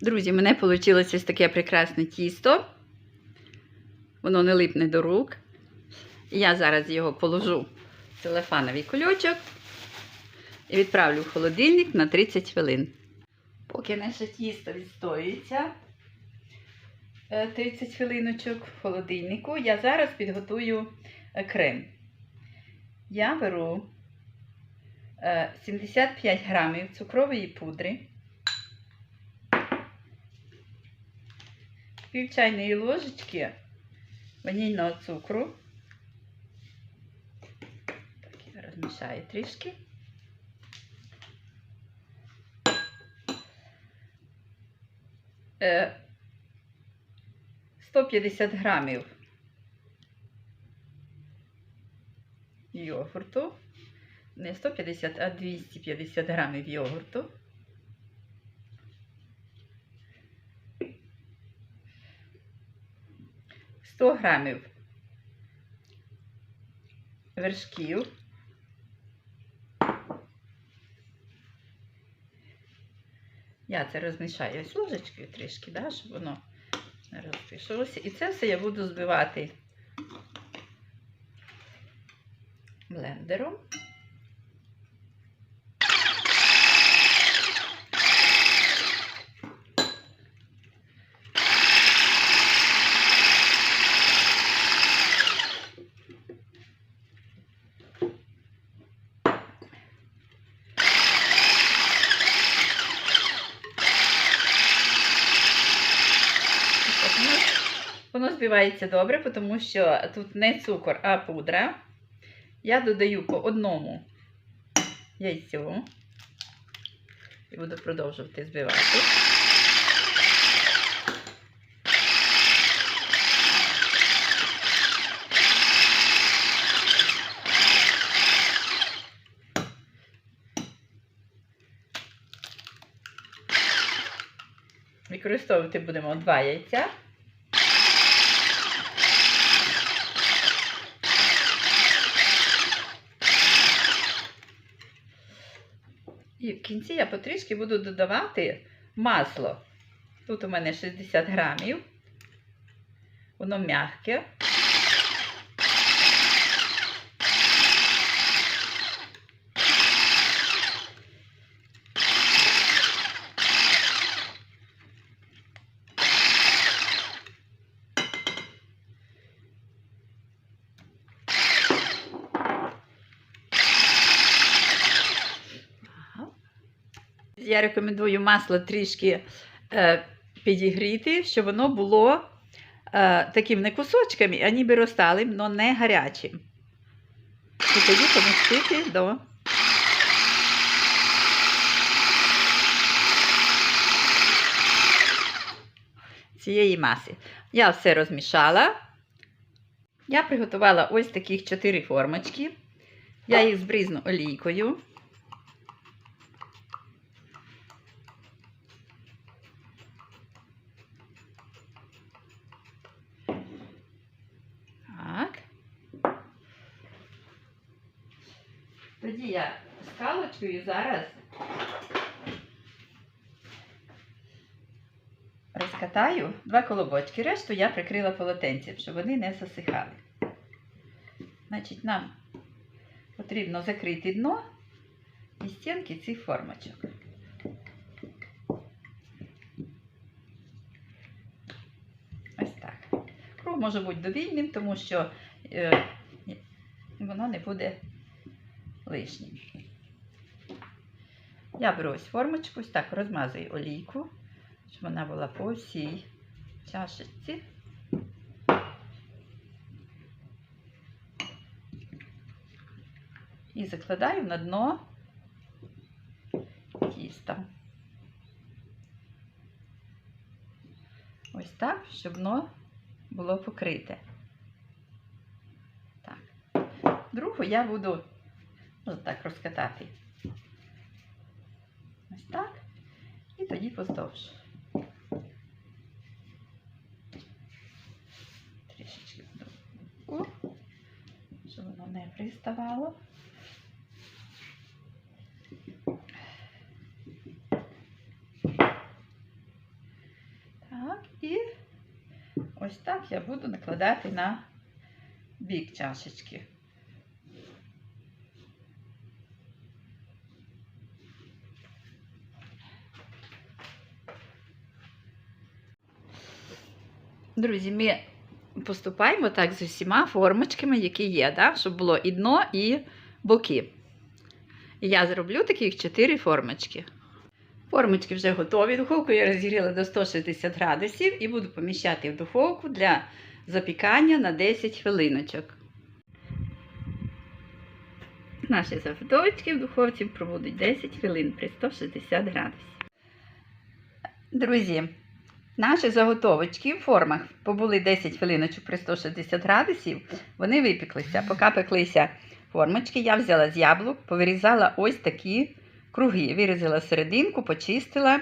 Друзі, мене вийшло ось таке прекрасне тісто. Воно не липне до рук. Я зараз його положу в телефоновий кульочок і відправлю в холодильник на 30 хвилин. Поки наше тісто відстоюється е, 30 хвилиночок в холодильнику, я зараз підготую е, крем. Я беру е, 75 грамів цукрової пудри, пів чайної ложечки ванільного цукру. Так, я розмішаю трішки. Е, 150 грамів йогурту. Не 150, а 250 грамів йогурту. Сто грамів вершків. Я це розмішаю ось ложечкою трішки, да, щоб воно не розпішилося. І це все я буду збивати блендером. От Воно, воно збивається добре, тому що тут не цукор, а пудра. Я додаю по одному яйцю і буду продовжувати збивати. Використовувати будемо два яйця. І в кінці я потрішки буду додавати масло. Тут у мене 60 грамів. Воно м'яке. Я рекомендую масло трішки е, підігріти, щоб воно було е, таким не кусочками, а ніби розталим, але не гарячим. І тоді помістити до цієї маси. Я все розмішала. Я приготувала ось таких 4 формочки. Я їх збризну олійкою. Тоді я скалочкою зараз розкатаю два колобочки. Решту я прикрила полотенцем, щоб вони не засихали. Значить, нам потрібно закрити дно і стінки цих формочок. Ось так. Круг може бути довільним, тому що е, воно не буде лишнім. Я беру ось формочку, ось так розмазую олійку, щоб вона була по всій чашечці. І закладаю на дно тіста. Ось так, щоб дно було покрите. Другу я буду ось так розкатати. Ось так. І тоді поздовж. Трішечки буду, щоб воно не приставало. Так, і ось так я буду накладати на бік чашечки. Друзі, ми поступаємо так з усіма формочками, які є, да? щоб було і дно, і боки. І я зроблю таких 4 формочки. Формочки вже готові. Духовку я розігріла до 160 градусів і буду поміщати в духовку для запікання на 10 хвилиночок. Наші заготовочки в духовці пробудуть 10 хвилин при 160 градусів. Друзі, наші заготовочки в формах побули 10 хвилиночок при 160 градусів. Вони випіклися. Поки пеклися формочки, я взяла з яблук, повирізала ось такі круги. Вирізала серединку, почистила.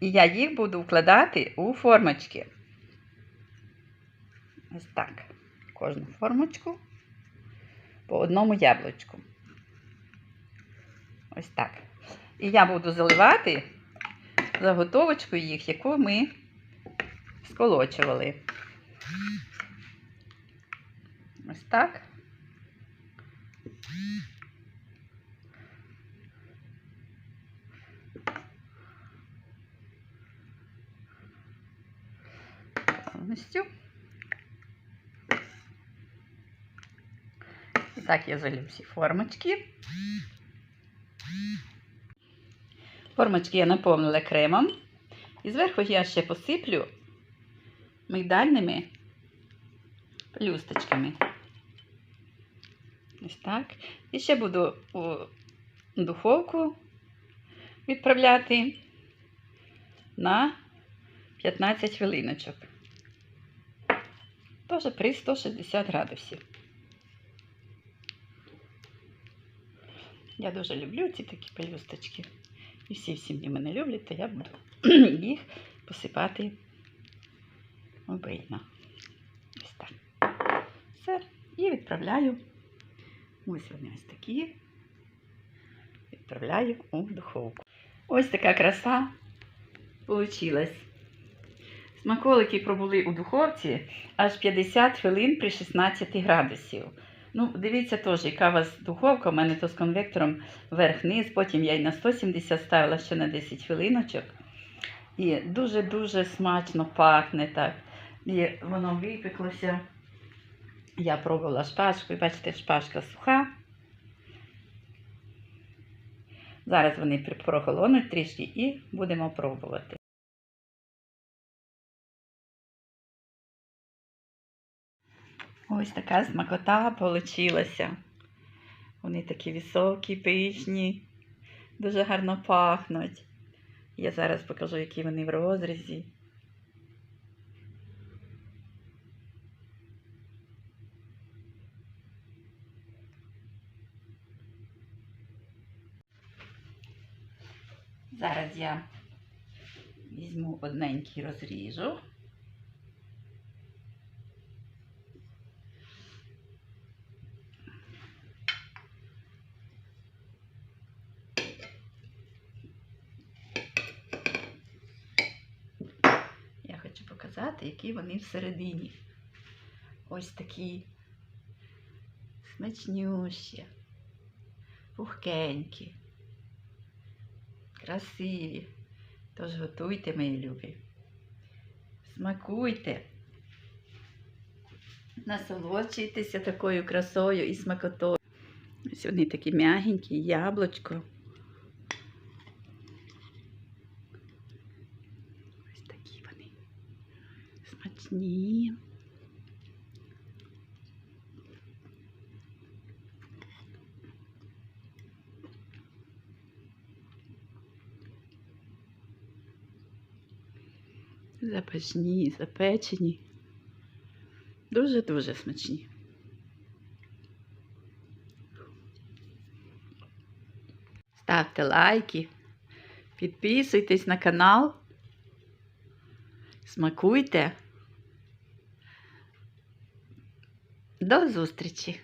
І я їх буду вкладати у формочки. Ось так. Кожну формочку по одному яблучку. Ось так. І я буду заливати заготовочку їх, яку ми сколочували. Ось так. Повністю. І так я залю всі формочки. Формочки я наповнила кремом. І зверху я ще посиплю мигдальними пелюсточками. Ось так. І ще буду у духовку відправляти на 15 хвилиночок. Теж при 160 градусів. Я дуже люблю ці такі пелюсточки. І всі в сім'ї мене люблять, то я буду їх посипати обильно. Ось так. Все. І відправляю. Ось вони ось такі. Відправляю у духовку. Ось така краса получилась. Смаколики пробули у духовці аж 50 хвилин при 16 градусів. Ну, дивіться теж, яка у вас духовка. У мене то з конвектором вверх-низ, потім я й на 170 ставила ще на 10 хвилиночок. І дуже-дуже смачно пахне так. І воно випеклося. Я пробувала шпажкою, бачите, шпажка суха. Зараз вони прохолонуть трішки і будемо пробувати. Ось така смакота получилася. Вони такі високі, пишні, дуже гарно пахнуть. Я зараз покажу, які вони в розрізі. Зараз я візьму одненький розріжу. Я показати, які вони всередині. Ось такі смачнющі, пухкенькі, красиві. Тож готуйте, мої любі. Смакуйте. Насолоджуйтеся такою красою і смакотою. Ось вони такі м'ягенькі, яблучко. Ось такі вони смачні. Запашні, запечені. Дуже-дуже смачні. Ставте лайки, підписуйтесь на канал, смакуйте. До зустрічі!